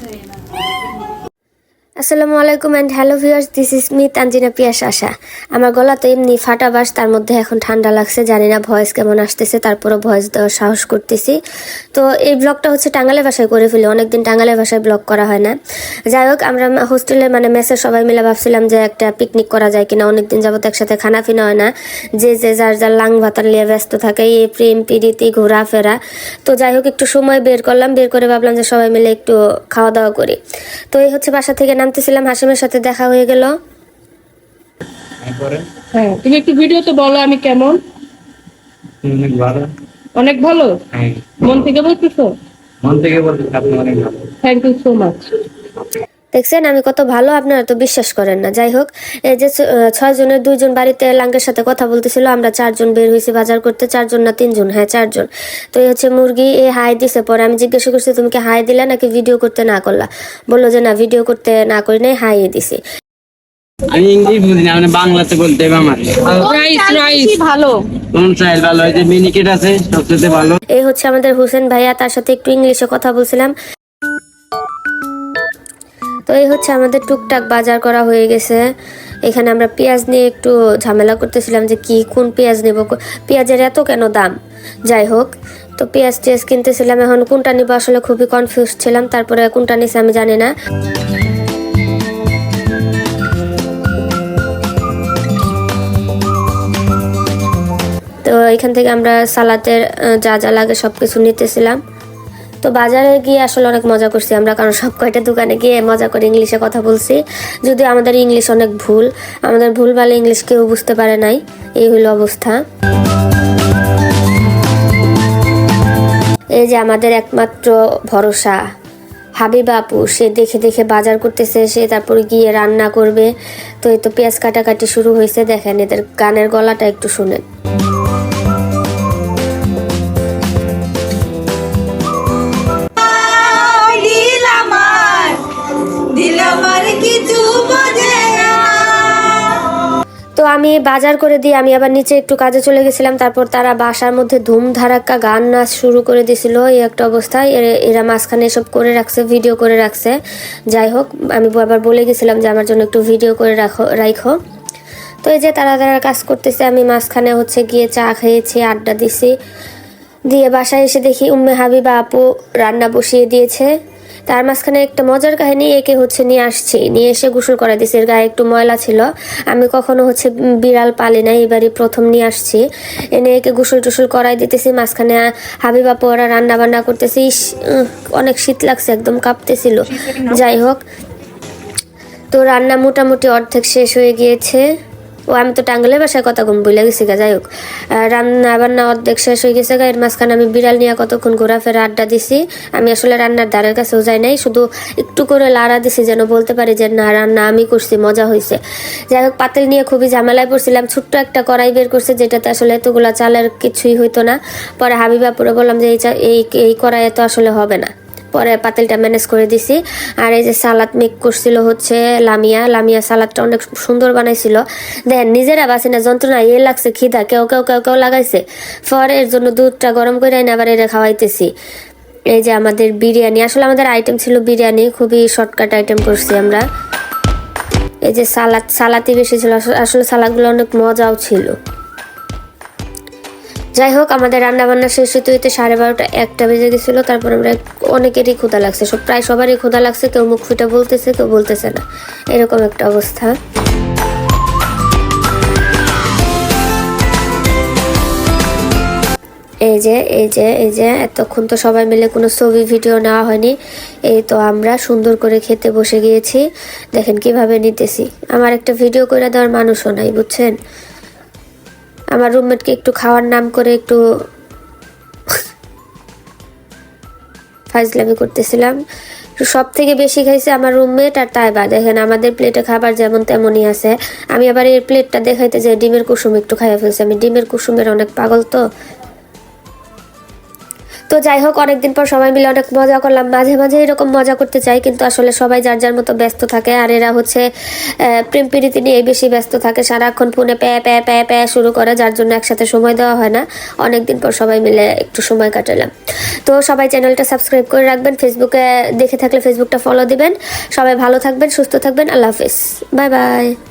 对了 আসসালামু আলাইকুম and hello viewers this is me Tanzina Piyas Asha. আমার গলা তো এমনি ফাটা বাস, তার মধ্যে এখন ঠান্ডা লাগছে, জানি না ভয়েস কেমন আসতেছে তারপরে ভয়েস দেওয়ার সাহস করতেছি। তো এই ব্লগটা হচ্ছে টাঙ্গালে ভাষায় করে ফেলি, অনেকদিন টাঙ্গালে ভাষায় ব্লগ করা হয় না। যাই হোক, আমরা হোস্টেলে মানে মেসে সবাই মিলে ভাবছিলাম যে একটা পিকনিক করা যায় কিনা, অনেকদিন যাবত একসাথে খানা ফিনা হয় না। যে যে যার যার লাং ভাতার নিয়ে ব্যস্ত থাকে, এই প্রেম, প্রীতি, ঘোরাফেরা। তো যাই হোক, একটু সময় বের করলাম, বের করে ভাবলাম যে সবাই মিলে একটু খাওয়া দাওয়া করি। তো এই হচ্ছে বাসা থেকে নামতেছিলাম হাসিমের সাথে দেখা হয়ে গেল। হ্যাঁ তুমি একটু ভিডিও তো বলো আমি কেমন। অনেক ভালো। অনেক ভালো? হ্যাঁ। মন থেকে বলতেছো? মন থেকে বলতে আপনি অনেক ভালো। থ্যাংক ইউ সো মাচ দেখছেন আমি কত ভালো আপনারা তো বিশ্বাস করেন না। যাই হোক এই যে ছ- ছয় জনের দুইজন বাড়িতে লাঙ্গের সাথে কথা বলতেছিল আমরা চারজন বের হয়েছি বাজার করতে চারজন না তিনজন? হ্যাঁ চারজন। তো এই হচ্ছে মুরগি এ হাই দিছে পরে আমি জিজ্ঞাসা করছি তুমি কি হাই দিলা নাকি ভিডিও করতে না করলা? বলল যে না ভিডিও করতে না করি নাই হাই দিছি। আমি ইংলিশ বুঝি না মানে বাংলাতে বলতে হবে আমার রাইস রাইস ভালো। কোন চাইল ভালো? যে মিনিকেট আছে সবচেয়ে ভালো। এই হচ্ছে আমাদের হোসেন ভাইয়া তার সাথে একটু ইংলিশে কথা বলছিলাম। তো এই হচ্ছে আমাদের টুকটাক বাজার করা হয়ে গেছে। এখানে আমরা পেঁয়াজ নিয়ে একটু ঝামেলা করতেছিলাম যে কি, কোন পেঁয়াজ নেব? পেঁয়াজের এত কেন দাম? যাই হোক, তো পেঁয়াজ টেয়াজ কিনতেছিলাম, এখন কোনটা নিব আসলে খুবই কনফিউজ ছিলাম, তারপরে কোনটা নিছে আমি জানি না। তো এখান থেকে আমরা সালাতের যা যা লাগে সব কিছু নিতেছিলাম। তো বাজারে গিয়ে আসলে অনেক মজা করছি। আমরা কারণ সব কয়টা দোকানে গিয়ে মজা করে ইংলিশে কথা বলছি। যদিও আমাদের ইংলিশ অনেক ভুল, আমাদের ভুল বলে ইংলিশ কেউ বুঝতে পারে নাই। এই হলো অবস্থা। এই যে আমাদের একমাত্র ভরসা, হাবিবা আপু, সে দেখে দেখে বাজার করতেছে, সে তারপরে গিয়ে রান্না করবে। তো এই তো পেঁয়াজ কাটাকাটি শুরু হয়েছে, দেখেন এদের গানের গলাটা একটু শুনেন। আমি বাজার করে দিয়ে আমি আবার নিচে একটু কাজে চলে গেছিলাম, তারপর তারা বাসার মধ্যে ধুম ধারাক্কা গান নাচ শুরু করে দিছিল, এই একটা অবস্থায়। এর- মাঝখানে এসব করে রাখছে ভিডিও করে রাখছে। যাই হোক, আমি আবার বলে গেছিলাম যে আমার জন্য একটু ভিডিও করে রাখো রাখো তো এই যে তারা তারা কাজ করতেছে, আমি মাঝখানে হচ্ছে গিয়ে চা খেয়েছি, আড্ডা দিছি। দিয়ে বাসায় এসে দেখি উম্মে হাবিবা আপু রান্না বসিয়ে দিয়েছে। তার মাঝখানে একটা মজার কাহিনী একে হচ্ছে নিয়ে আসছি। নিয়ে এসে গোসল করা দিয়েছে এর গায়ে একটু ময়লা ছিল। আমি কখনো হচ্ছে বিড়াল পালি না এবারই প্রথম নিয়ে আসছি। এনে একে গোসল টুসল করাই দিতেছি। মাঝখানে হাবিবা আপু ওরা রান্না বান্না করতেছি অনেক শীত লাগছে একদম কাঁপতেছিল। যাই হোক তো রান্না মোটামুটি অর্ধেক শেষ হয়ে গিয়েছে। ও, আমি তো টাঙ্গালে বাসায় কথা কম বলে গেছি গা, যাই হোক। রান্না বান্না অর্ধেক শেষ হয়ে গেছে গা, এর মাঝখানে আমি বিড়াল নিয়ে কতক্ষণ ঘোরাফেরা আড্ডা দিছি। আমি আসলে রান্নার ধারের কাছেও যাই নাই, শুধু একটু করে লাড়া দিছি যেন বলতে পারি যে, না, রান্না আমি করছি, মজা হয়েছে যাই হোক, পাতিল নিয়ে খুবই ঝামেলায় পড়ছিলাম, ছোট্ট একটা কড়াই বের করছে, যেটাতে আসলে এতগুলা চালের কিছুই হইতো না। পরে হাবিবা পুরো বললাম যে এই এই কড়াইয়ে তো আসলে হবে না। পরে পাতিলটা ম্যানেজ করে দিছি। আর এই যে সালাদ মেক করছিল হচ্ছে লামিয়া। লামিয়া সালাদটা অনেক সুন্দর বানাইছিল। দেন নিজেরা বাসি না যন্ত্রণা এ লাগছে খিদা, কেউ কেউ কেউ কেউ লাগাইছে। পরে এর জন্য দুধটা গরম করে আবার এটা খাওয়াইতেছি। এই যে আমাদের বিরিয়ানি। আসলে আমাদের আইটেম ছিল বিরিয়ানি। খুবই শর্টকাট আইটেম করছি আমরা। এই যে সালাদ সালাদই বেশি ছিল। আসলে সালাদগুলো অনেক মজাও ছিল। যাই হোক আমাদের রান্না বান্না শেষ হইতে হইতে সাড়ে বারোটা একটা বেজে গেছিল, তারপর আমরা অনেকেরই ক্ষুধা লাগছে, সব প্রায় সবারই ক্ষুধা লাগছে, কেউ মুখ ফুটে বলতেছে, কেউ বলতেছে না। এরকম একটা অবস্থা। এই যে এই যে এই যে, এতক্ষণ তো সবাই মিলে কোনো ছবি, ভিডিও নেওয়া হয়নি। এই তো আমরা সুন্দর করে খেতে বসে গিয়েছি। দেখেন কীভাবে নিতেছি। আমার একটা ভিডিও করে দেওয়ার মানুষও নাই, বুঝছেন? আমার রুমমেটকে একটু খাওয়ার নাম করে একটু ফাইজলামি করতেছিলাম। সব থেকে বেশি খাইছে আমার রুমমেট আর তাইবা। দেখেন, আমাদের প্লেটে খাবার যেমন তেমনই আছে। আমি আবার এর প্লেটটা দেখাইতে যাই, ডিমের কুসুম একটু খাইয়া ফেলছি। আমি ডিমের কুসুমের অনেক পাগল তো। তো যাই হোক, অনেকদিন পর সবাই মিলে অনেক মজা করলাম। মাঝে মাঝে এরকম মজা করতে চাই, কিন্তু আসলে সবাই যার যার মতো ব্যস্ত থাকে, আর এরা হচ্ছে প্রেম প্রীতি নিয়ে বেশি ব্যস্ত থাকে। সারাক্ষণ ফোনে প্যা প্যা প্যা প্যা শুরু করে, যার জন্য একসাথে সময় দেওয়া হয় না। অনেকদিন পর সবাই মিলে একটু সময় কাটালাম। তো সবাই চ্যানেলটা সাবস্ক্রাইব করে রাখবেন, ফেসবুকে দেখে থাকলে ফেসবুকটা ফলো দিবেন। সবাই ভালো থাকবেন, সুস্থ থাকবেন, আল্লাহ হাফিজ। Bye bye.